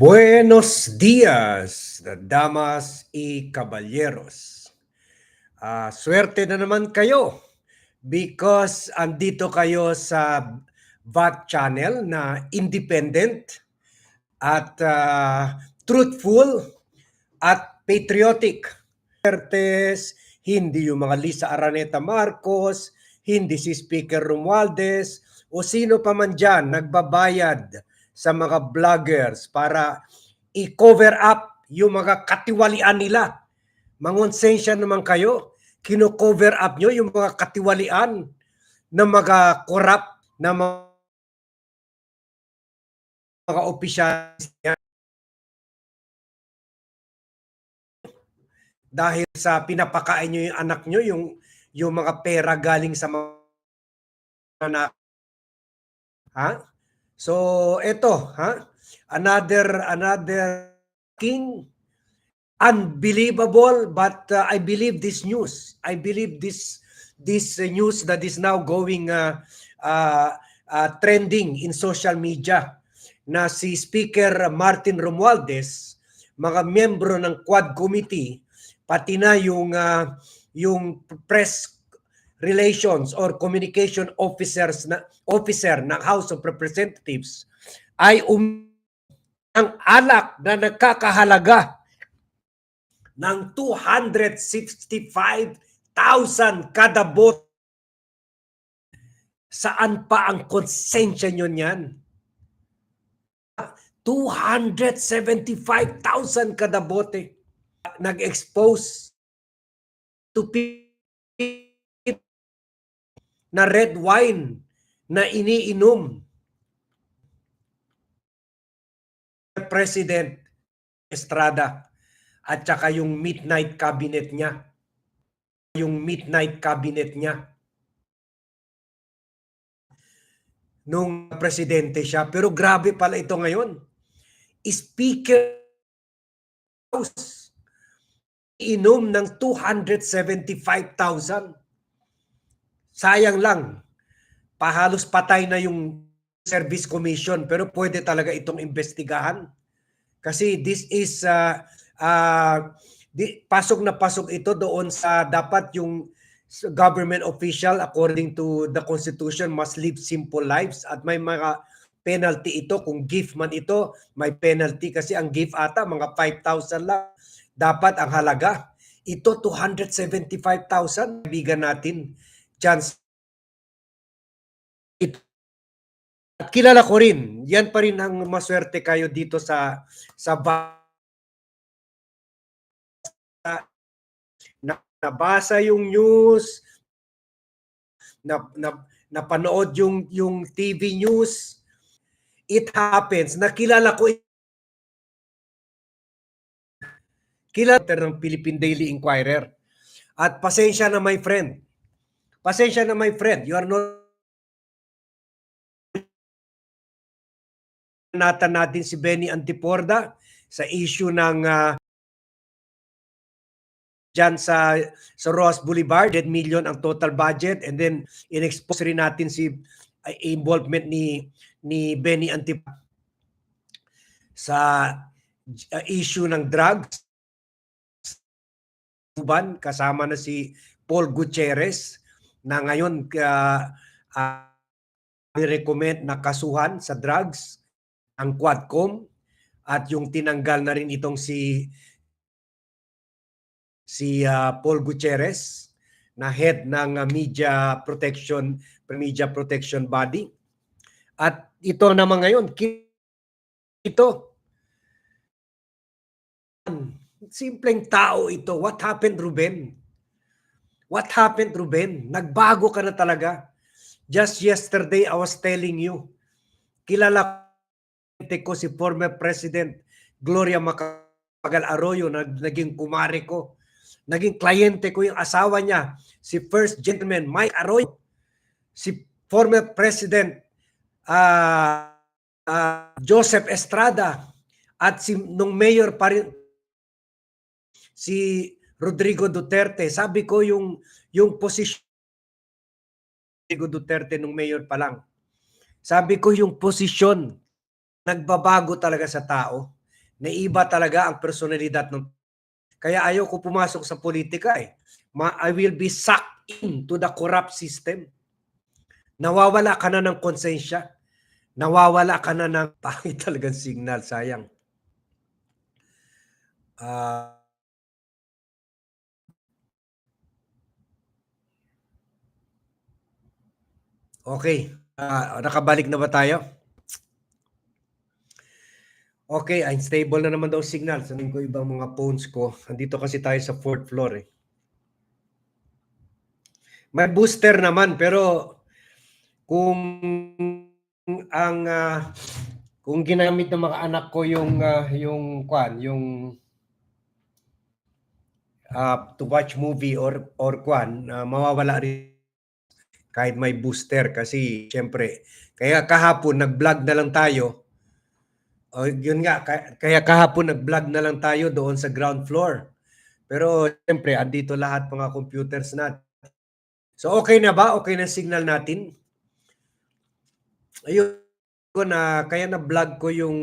Buenos días, damas y caballeros. Ah, swerte na naman kayo because andito kayo sa VAT channel na independent at ah, truthful at patriotic. Certes, hindi yung mga Lisa Araneta Marcos, hindi si Speaker Romualdez, o sino pa man dyan nagbabayad sa mga vloggers para i-cover up yung mga katiwalian nila. Mangonsensya naman kayo, kino-cover up nyo yung mga katiwalian ng mga corrupt na mga, mga opisyalis niya. Dahil sa pinapakain nyo yung anak nyo, yung, yung mga pera galing sa mga anak. Ha? So, eto, ha? Another another king unbelievable but uh, I believe this news. I believe this this uh, news that is now going uh, uh, uh, trending in social media na si Speaker Martin Romualdez, mga miyembro ng Quad Committee, pati na yung uh, yung press relations or communication officers na officer ng House of Representatives ay um ang alak na nagkakahalaga ng 265,000 kada bot. Saan pa ang konsensya nyo niyan? 275,000 kada bote. Nag-expose to na red wine na iniinom President Estrada at saka yung midnight cabinet niya. Yung midnight cabinet niya. Nung presidente siya. Pero grabe pala ito ngayon. Speaker House inom ng 275,000. Sayang lang. Pahalos patay na yung service commission pero pwede talaga itong investigahan. Kasi this is uh, uh, pasok na pasok ito doon sa dapat yung government official according to the constitution must live simple lives. At may mga penalty ito. Kung gift man ito may penalty. Kasi ang gift ata mga 5,000 lang. Dapat ang halaga. Ito 275,000 bigan natin chance ito at kilala ko rin, yan pa rin ang maswerte kayo dito sa sa na, nabasa yung news, na, na napanood yung yung TV news. It happens. Nakilala ko kilala ng Philippine Daily Inquirer. At pasensya na my friend. Pasensya na my friend. You are not natan natin si Benny Antiporda sa issue ng uh, dyan sa sa Ross Boulevard, 10 million ang total budget. And then in-expose rin natin si uh, involvement ni ni Benny Antiporda sa uh, issue ng drugs. Cuban kasama na si Paul Gutierrez na ngayon uh, uh, recommend na kasuhan sa drugs ang Quadcom at yung tinanggal na rin itong si si uh, Paul Gutierrez na head ng uh, media protection media protection body. At ito naman ngayon ito. Simpleng tao ito. What happened Ruben what happened Ruben nagbago ka na talaga just yesterday I was telling you kilala ko si former President Gloria Macapagal Arroyo na naging kumare ko. Naging kliyente ko yung asawa niya, si First Gentleman Mike Arroyo. Si former President uh, uh, Joseph Estrada at si nung mayor pa rin si Rodrigo Duterte. Sabi ko yung yung posisyon Rodrigo Duterte nung mayor pa lang. Sabi ko yung posisyon nagbabago talaga sa tao. Naiba talaga ang personalidad ng kaya ayaw ko pumasok sa politika eh. Ma I will be sucked into the corrupt system. Nawawala ka na ng konsensya. Nawawala ka na ng pangit talagang signal, sayang. Ah Okay, ah, nakabalik na ba tayo? Okay, unstable na naman daw signal. Sabihin ko ibang mga phones ko. Andito kasi tayo sa fourth floor eh. May booster naman pero kung ang ah, kung ginamit ng mga anak ko yung ah, yung kwan, yung ah, to watch movie or or kwan, ah, mawawala rin kahit may booster kasi syempre kaya kahapon nag-vlog na lang tayo. O yun nga kaya, kahapon nag-vlog na lang tayo doon sa ground floor. Pero syempre andito lahat mga computers natin. So okay na ba? Okay na signal natin? Ayun ko na kaya na vlog ko yung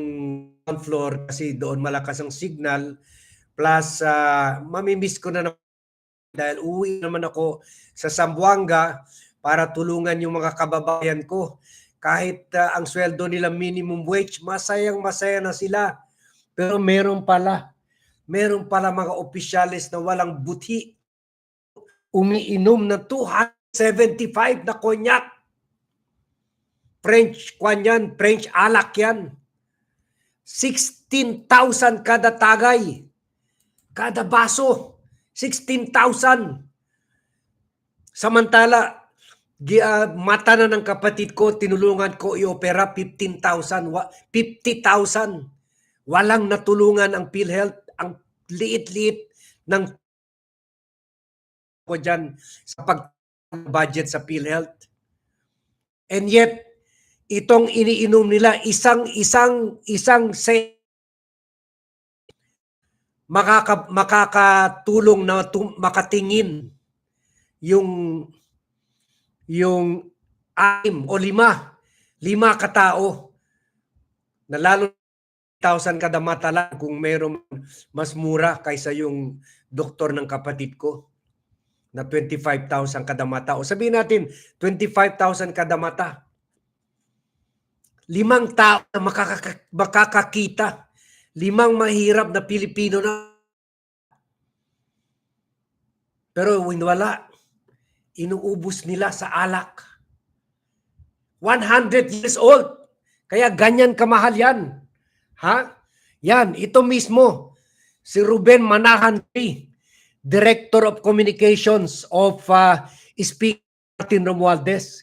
ground floor kasi doon malakas ang signal plus uh, mamimiss ko na naman dahil uwi naman ako sa Zamboanga para tulungan yung mga kababayan ko. Kahit uh, ang sweldo nila minimum wage, masayang masaya na sila. Pero meron pala, meron pala mga opisyalis na walang buti umiinom ng 275 na konyak. French kwan French alak yan. 16,000 kada tagay. Kada baso. 16,000. Samantala, ah, mata na ng kapatid ko, tinulungan ko i-opera 15,000, wa- 50,000. Walang natulungan ang PhilHealth. Ang liit-liit ng ko dyan sa pag-budget sa PhilHealth. And yet, itong iniinom nila, isang, isang, isang se makaka, makakatulong na tum, makatingin yung yung anim o lima, lima katao na lalo 1,000 kada mata lang kung mayroon mas mura kaysa yung doktor ng kapatid ko na 25,000 kada mata. O sabihin natin, 25,000 kada mata. Limang tao na makakaka- makakakita. Limang mahirap na Pilipino na. Pero wala. Inuubos nila sa alak. 100 years old. Kaya ganyan kamahal yan. Ha? Yan, ito mismo. Si Ruben Manahan P, Director of Communications of uh, Speaker Martin Romualdez.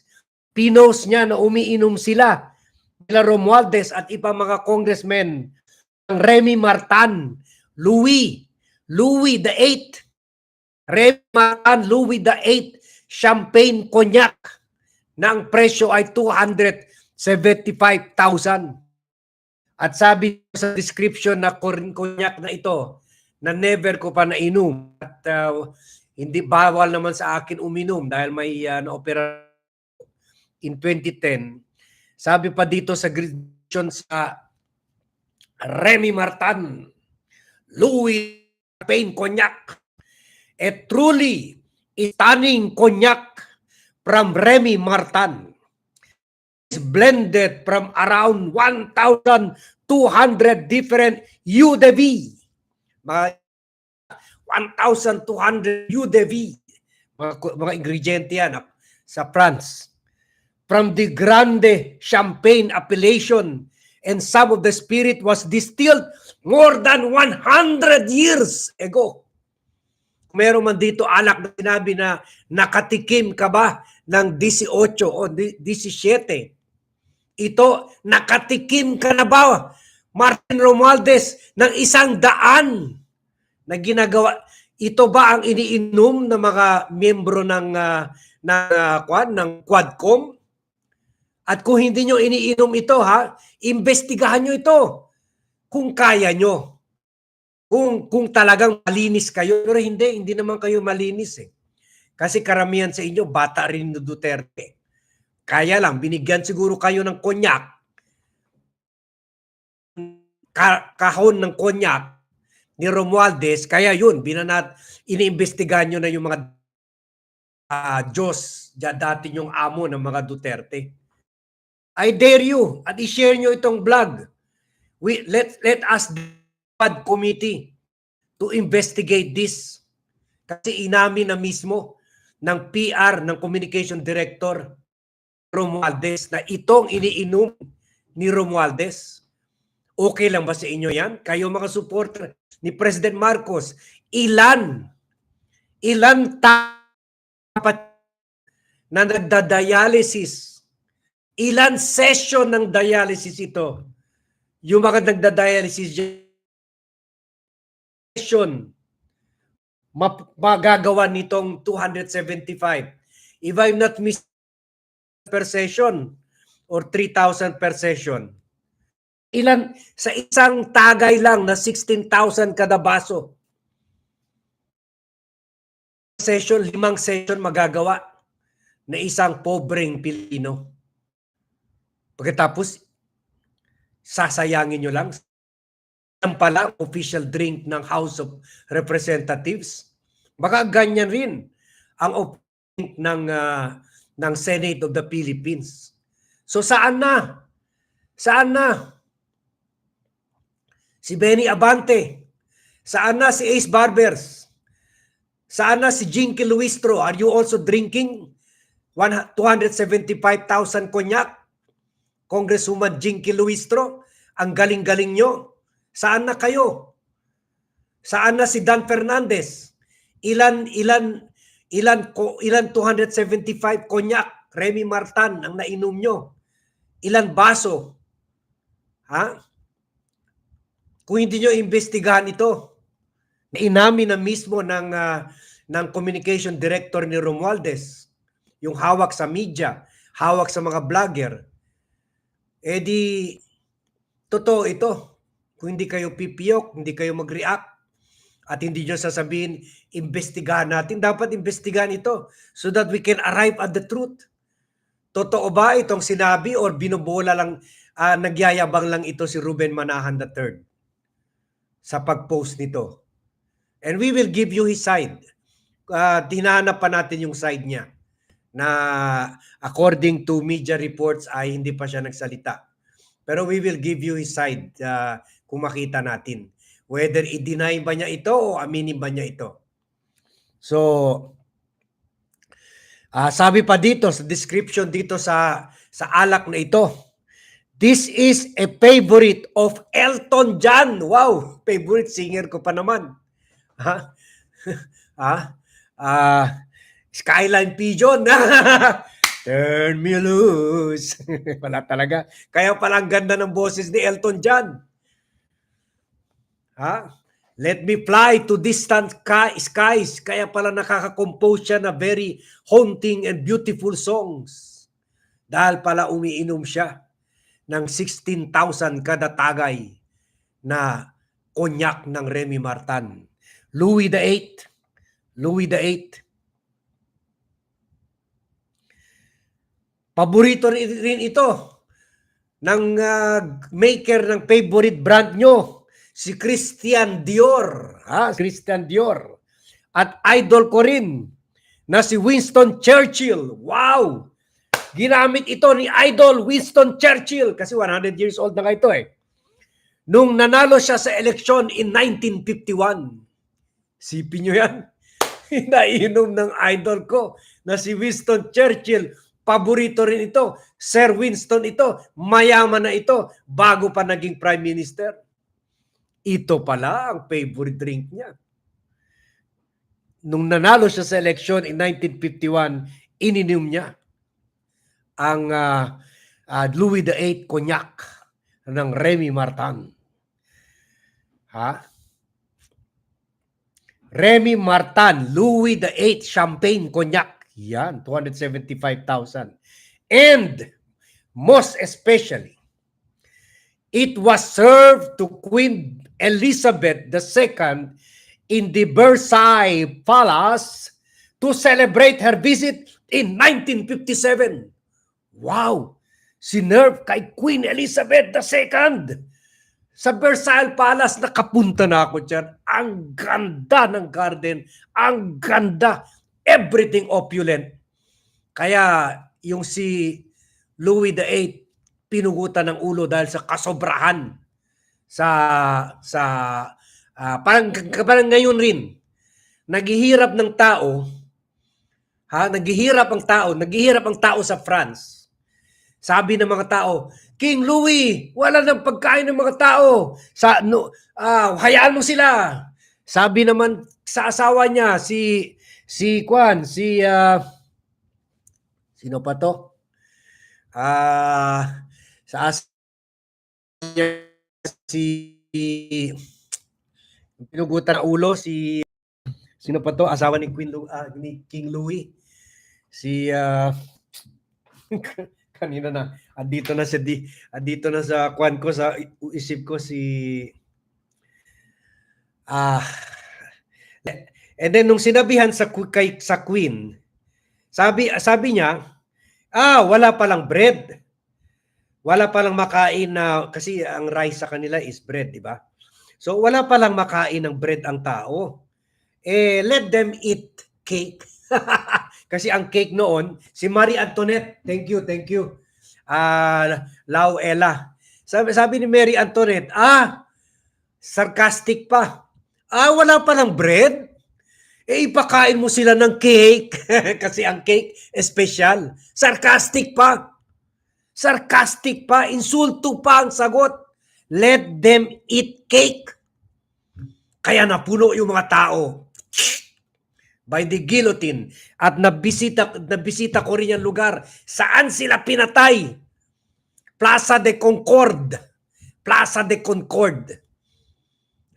Pinos niya na umiinom sila nila Romualdez at iba mga congressmen ang Remy Martan, Louis, Louis the Eighth, Remy Martan, Louis the Eighth, champagne cognac na ang presyo ay 275,000. At sabi sa description na cognac na ito, na never ko pa nainom at uh, hindi bawal naman sa akin uminom dahil may uh, na-opera in 2010. Sabi pa dito sa description sa Remy Martan, Louis Champagne Cognac, a truly stunning cognac from Remy Martan is blended from around 1,200 different. Mga 1,200 eau de vie. Mga, mga ingrediente yan ah, sa France. From the Grande Champagne appellation and some of the spirit was distilled more than 100 years ago. Meron man dito alak na sinabi na nakatikim ka ba ng 18 o 17? Ito, nakatikim ka na ba, Martin Romualdez, ng isang daan na ginagawa? Ito ba ang iniinom ng mga miyembro ng, uh, ng, uh, kwan, ng Quadcom? At kung hindi nyo iniinom ito, ha, investigahan nyo ito kung kaya nyo. Kung, kung talagang malinis kayo. Pero hindi, hindi naman kayo malinis eh. Kasi karamihan sa inyo, bata rin ni Duterte. Kaya lang, binigyan siguro kayo ng konyak. ka- kahon ng konyak ni Romualdez, kaya yun, binanat, iniimbestigahan nyo na yung mga ah, Diyos, dati yung amo ng mga Duterte. I dare you at i-share nyo itong vlog. We, let, let us pad committee to investigate this. Kasi inamin na mismo ng PR, ng communication director, Romualdez, na itong iniinom ni Romualdez. Okay lang ba sa inyo yan? Kayo mga supporter ni President Marcos, ilan, ilan tapat na nagda-dialysis? Ilan session ng dialysis ito? Yung mga nagda-dialysis session map- magagawa nitong 275. If I'm not mis per session or 3,000 per session. Ilan sa isang tagay lang na 16,000 kada baso. Session, limang session magagawa na isang pobreng Pilipino. Pagkatapos, sasayangin nyo lang. Yan pala, official drink ng House of Representatives. Baka ganyan rin ang drink ng, ah, ng Senate of the Philippines. So saan na? Saan na? Si Benny Abante. Saan na si Ace Barbers? Saan na si Jinky Luistro? Are you also drinking 275,000 konyak? Congresswoman Jinky Luistro, ang galing-galing nyo. Saan na kayo? Saan na si Dan Fernandez? Ilan ilan ilan ko ilan 275 konyak Remy Martan ang nainom nyo? Ilan baso? Ha? Kung hindi nyo imbestigahan ito, na inamin na mismo ng ah, ng communication director ni Romualdez, yung hawak sa media, hawak sa mga vlogger, eh di, totoo ito. Kung hindi kayo pipiyok, hindi kayo mag-react, at hindi nyo sasabihin, imbestigahan natin. Dapat imbestigahan ito so that we can arrive at the truth. Totoo ba itong sinabi or binubola lang, ah, nagyayabang lang ito si Ruben Manahan III sa pag-post nito? And we will give you his side. Uh, tinahanap pa natin yung side niya na according to media reports ay hindi pa siya nagsalita. Pero we will give you his side uh, kung makita natin. Whether i-deny ba niya ito o aminin ba niya ito. So, ah, sabi pa dito sa description dito sa sa alak na ito, this is a favorite of Elton John. Wow, favorite singer ko pa naman. Ha? ha? Ah, Skyline Pigeon. Turn me loose. Wala talaga. Kaya pala ang ganda ng boses ni Elton John. Ha? Let me fly to distant skies. Kaya pala nakaka-compose siya na very haunting and beautiful songs. Dahil pala umiinom siya ng 16,000 kada tagay na konyak ng Remy Martan. Louis VIII. Louis VIII. Paborito rin, ito ng ah, maker ng favorite brand nyo, si Christian Dior. Ha? Christian Dior. At idol ko rin na si Winston Churchill. Wow! Ginamit ito ni idol Winston Churchill kasi 100 years old na nga ito eh. Nung nanalo siya sa eleksyon in 1951. Sipin nyo yan. Nainom ng idol ko na si Winston Churchill. Paborito rin ito. Sir Winston ito. Mayaman na ito bago pa naging prime minister. Ito pala ang favorite drink niya. Nung nanalo siya sa eleksyon in 1951, ininom niya ang ah, ah, Louis VIII Cognac ng Remy Martin. Ha? Remy Martin, Louis VIII Champagne Cognac. Yan, 275,000. And most especially, it was served to Queen Elizabeth II in the Versailles Palace to celebrate her visit in 1957. Wow! Sinerve kay Queen Elizabeth II Sa Versailles Palace, nakapunta na ako dyan. Ang ganda ng garden. Ang ganda. Everything opulent. Kaya yung si Louis VIII, pinugutan ng ulo dahil sa kasobrahan sa sa ah, parang parang ngayon rin naghihirap ng tao ha naghihirap ang tao naghihirap ang tao sa France. Sabi ng mga tao King Louis wala nang pagkain ng mga tao. Sa no, ah, hayaan mo sila. Sabi naman sa asawa niya si si Kwan si ah, sino pa to? Ah sa as niya si pinugutan ulo si sino pa to? Asawa ni Queen Lu, ah, ni King Louis si ah, kanina na andito na sa di andito na sa kwan ko sa isip ko si ah and then nung sinabihan sa kay sa Queen sabi sabi niya ah wala palang bread wala palang makain na kasi ang rice sa kanila is bread, di ba? So wala palang makain ng bread ang tao. Eh let them eat cake. kasi ang cake noon si Marie Antoinette. Thank you, thank you. Ah, Lau Ella. Sabi sabi ni Mary Antoinette, ah, sarcastic pa. Ah, wala palang bread? Eh, ipakain mo sila ng cake. kasi ang cake, special. Sarcastic pa. Sarcastic pa, insulto pa ang sagot. Let them eat cake. Kaya napuno yung mga tao. By the guillotine. At nabisita nabisita ko rin yung lugar. Saan sila pinatay? Plaza de Concord. Plaza de Concord.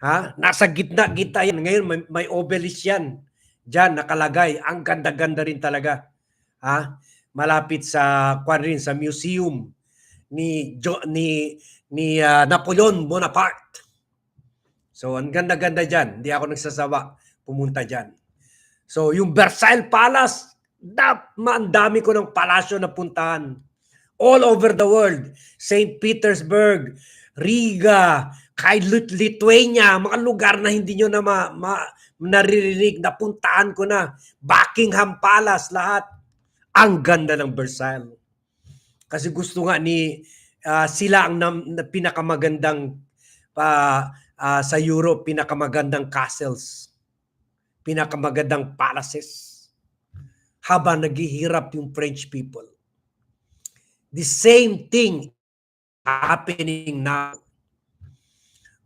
Ha? Nasa gitna gitna yan. Ngayon may, may obelisk yan. Diyan nakalagay. Ang ganda-ganda rin talaga. Ha malapit sa kwan rin sa museum ni jo, ni ni ah, Napoleon Bonaparte. So ang ganda-ganda diyan, hindi ako nagsasawa pumunta diyan. So yung Versailles Palace, dap, dami ko ng palasyo na puntahan. All over the world. St. Petersburg, Riga, Lit- Lithuania, mga lugar na hindi nyo na ma, ma, naririnig, napuntahan ko na. Buckingham Palace, lahat ang ganda ng Versailles. Kasi gusto nga ni ah, sila ang nam, na pinakamagandang pa ah, sa Europe, pinakamagandang castles, pinakamagandang palaces habang naghihirap yung French people. The same thing happening now.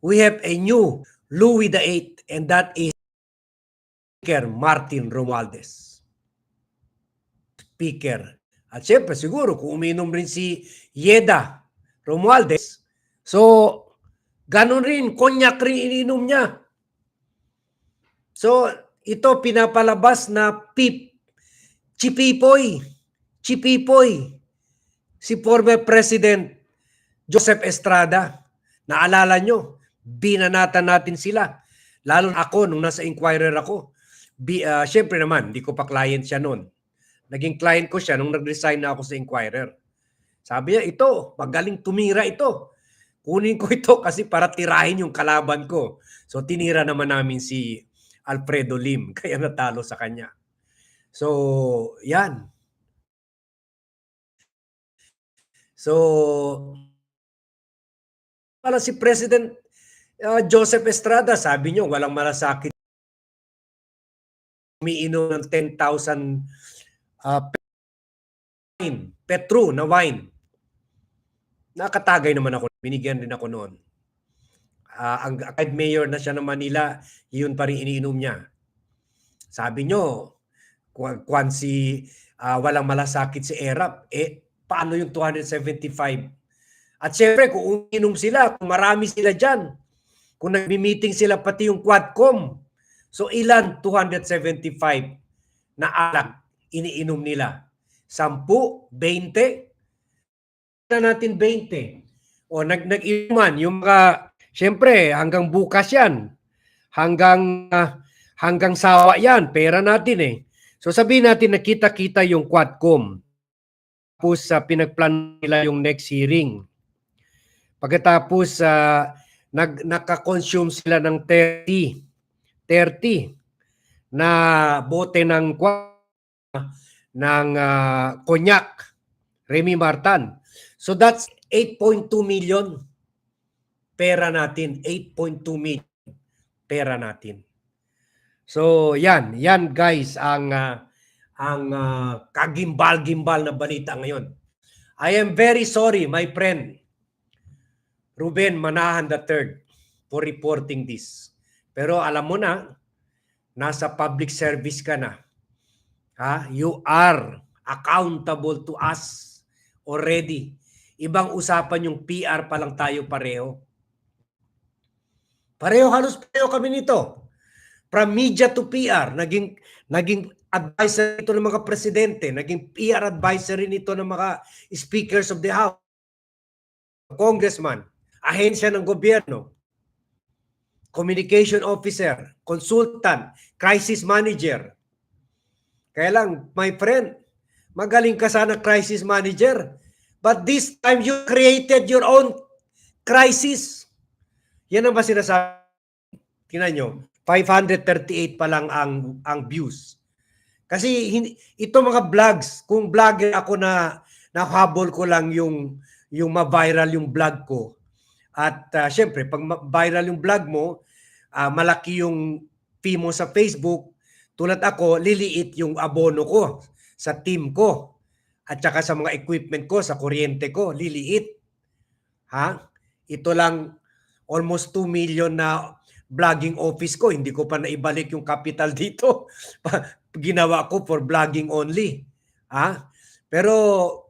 We have a new Louis VIII and that is Martin Romualdez speaker. At syempre, siguro, kung uminom rin si Yeda Romualdez, so, ganun rin, konyak rin ininom niya. So, ito pinapalabas na pip, chipipoy, chipipoy, si former President Joseph Estrada. Naalala nyo, binanatan natin sila. Lalo ako, nung nasa Inquirer ako, Bi, ah, syempre naman, hindi ko pa client siya noon. Naging client ko siya nung nag-resign na ako sa Inquirer. Sabi niya, ito, magaling tumira ito. Kunin ko ito kasi para tirahin yung kalaban ko. So tinira naman namin si Alfredo Lim, kaya natalo sa kanya. So, yan. So, pala si President ah, Joseph Estrada, sabi niyo, walang malasakit umiinom ng 10,000 uh, wine, petro na wine. Nakatagay naman ako. Binigyan din ako noon. Ah, ang kahit mayor na siya ng Manila, yun pa rin iniinom niya. Sabi nyo, kung, si ah, walang malasakit si Erap, eh paano yung 275? At syempre, kung uminom sila, kung marami sila dyan, kung nagmi-meeting sila pati yung Quadcom, so ilan 275 na alak iniinom nila? 10, 20? Na natin 20. O nag nag-inuman yung mga syempre hanggang bukas yan. Hanggang ah, hanggang sawa yan, pera natin eh. So sabihin natin nakita-kita yung Quadcom. Tapos sa pinagplan nila yung next hearing. Pagkatapos sa nag naka-consume sila ng 30 30 na bote ng kwa- ng ah, cognac Remy Martin. So that's 8.2 million pera natin, 8.2 million pera natin. So yan, yan guys ang ah, ang ah, kagimbal-gimbal na balita ngayon. I am very sorry, my friend, Ruben Manahan III, for reporting this. Pero alam mo na, nasa public service ka na. Ha? You are accountable to us already. Ibang usapan yung PR pa lang tayo pareho. Pareho, halos pareho kami nito. From media to PR, naging naging advisor ito ng mga presidente, naging PR advisory nito ng mga speakers of the House, congressman, ahensya ng gobyerno, communication officer, consultant, crisis manager. Kaya lang, my friend, magaling ka sana crisis manager. But this time, you created your own crisis. Yan ang ba sinasabi? Tingnan nyo, 538 pa lang ang, ang views. Kasi hindi, ito mga vlogs, kung vlogger ako na nahabol ko lang yung yung ma-viral yung vlog ko. At uh, syempre, pag ma- viral yung vlog mo, ah, malaki yung fee mo sa Facebook, tulad ako, liliit yung abono ko sa team ko at saka sa mga equipment ko, sa kuryente ko, liliit. Ha? Ito lang almost 2 million na vlogging office ko, hindi ko pa naibalik yung capital dito. Ginawa ko for vlogging only. Ha? Pero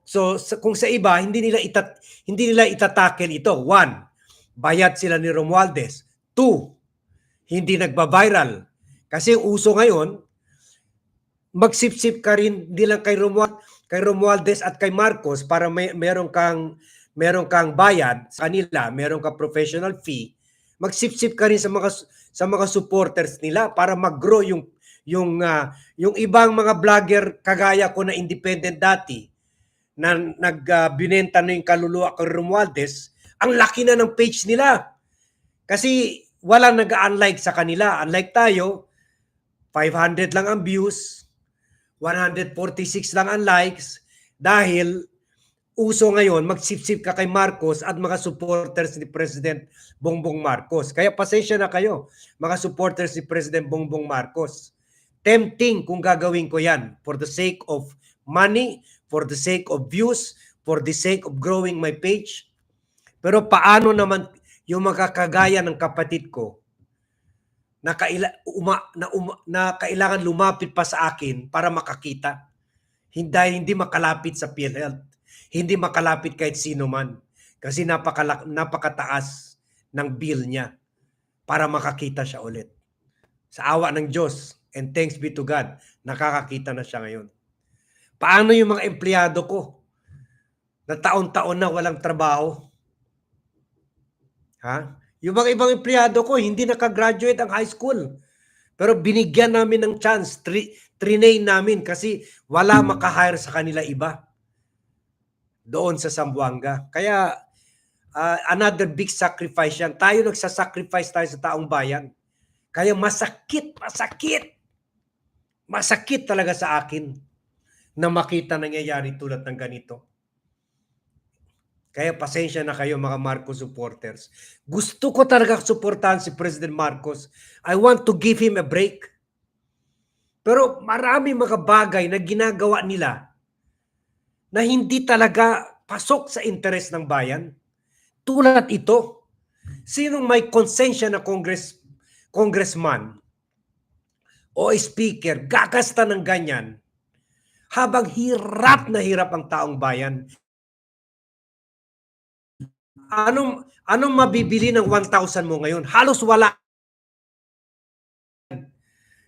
so kung sa iba hindi nila itat hindi nila itatakel ito. One, bayad sila ni Romualdez. Two, hindi nagba-viral. Kasi uso ngayon, magsipsip ka rin di lang kay Romuald, kay Romualdez at kay Marcos para may meron kang meron kang bayad sa kanila, meron ka professional fee. Magsipsip ka rin sa mga sa mga supporters nila para mag-grow yung yung ah, yung ibang mga vlogger kagaya ko na independent dati na nagbinenta na yung kaluluwa kay Romualdez, ang laki na ng page nila. Kasi walang nag-unlike sa kanila. Unlike tayo, 500 lang ang views, 146 lang ang likes, dahil uso ngayon, magsipsip ka kay Marcos at mga supporters ni President Bongbong Marcos. Kaya pasensya na kayo, mga supporters ni President Bongbong Marcos. Tempting kung gagawin ko yan for the sake of money, for the sake of views, for the sake of growing my page. Pero paano naman yung mga kagaya ng kapatid ko na, kaila, uma, na, uma, na kailangan lumapit pa sa akin para makakita. Hindi, hindi makalapit sa PhilHealth. Hindi makalapit kahit sino man. Kasi napakala, napakataas ng bill niya para makakita siya ulit. Sa awa ng Diyos, and thanks be to God, nakakakita na siya ngayon. Paano yung mga empleyado ko na taon-taon na walang trabaho? Ha? Yung mga ibang empleyado ko, hindi nakagraduate ang high school. Pero binigyan namin ng chance, tri trinay namin kasi wala makahire sa kanila iba doon sa Zamboanga. Kaya uh, another big sacrifice yan. Tayo nagsasacrifice tayo sa taong bayan. Kaya masakit, masakit. Masakit talaga sa akin na makita nangyayari tulad ng ganito. Kaya pasensya na kayo mga Marcos supporters. Gusto ko talaga suportahan si President Marcos. I want to give him a break. Pero marami mga bagay na ginagawa nila na hindi talaga pasok sa interes ng bayan. Tulad ito. Sinong may konsensya na congress, congressman o speaker gagasta ng ganyan habang hirap na hirap ang taong bayan anong anong mabibili ng 1,000 mo ngayon? Halos wala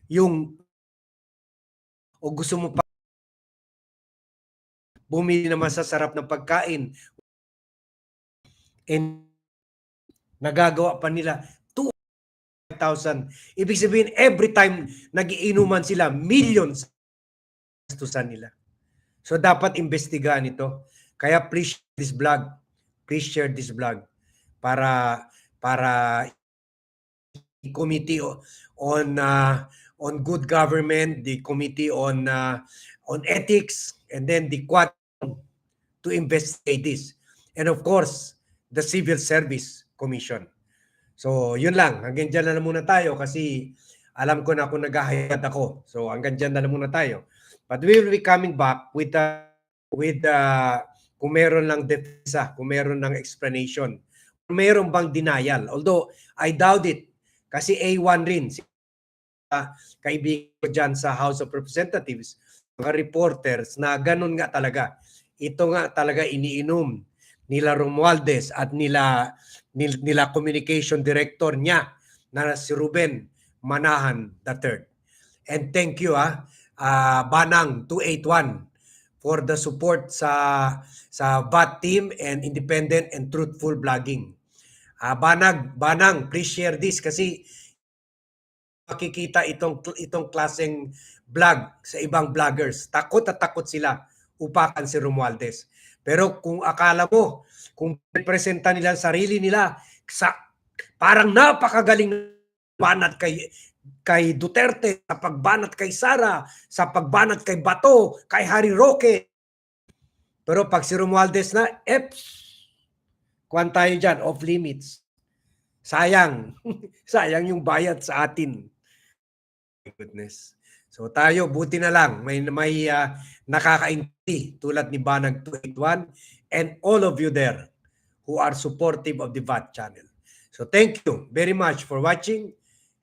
yung o gusto mo pa bumili naman sa sarap ng pagkain and nagagawa pa nila 2,000. Ibig sabihin, every time nagiinuman sila, millions gastusan nila. So, dapat investigahan ito. Kaya please this vlog please share this vlog para para committee on uh, on good government, the committee on uh, on ethics, and then the quad to investigate this. And of course, the Civil Service Commission. So, yun lang. Hanggang dyan na lang muna tayo kasi alam ko na kung naghahayat ako. So, hanggang dyan na lang muna tayo. But we will be coming back with the, with the, kung meron lang defensa, kung meron lang explanation, kung meron bang denial. Although, I doubt it. Kasi A1 rin, si uh, kaibigan ko dyan sa House of Representatives, mga reporters na ganun nga talaga. Ito nga talaga iniinom nila Romualdez at nila nil- nila communication director niya na si Ruben Manahan III. And thank you ah ah, Banang 281 for the support sa sa BAT team and independent and truthful blogging. Ah Banag, Banang, please share this kasi makikita itong itong klaseng vlog sa ibang vloggers. Takot at takot sila upakan si Romualdez. Pero kung akala mo, kung presenta nila sarili nila sa parang napakagaling banat kay kay Duterte, sa pagbanat kay Sara, sa pagbanat kay Bato, kay Harry Roque. Pero pag si Romualdez na, eps, kuhan tayo dyan, off limits. Sayang. Sayang yung bayad sa atin. My goodness. So tayo, buti na lang, may, may uh, nakakainti tulad ni Banag 281 and all of you there who are supportive of the VAT channel. So thank you very much for watching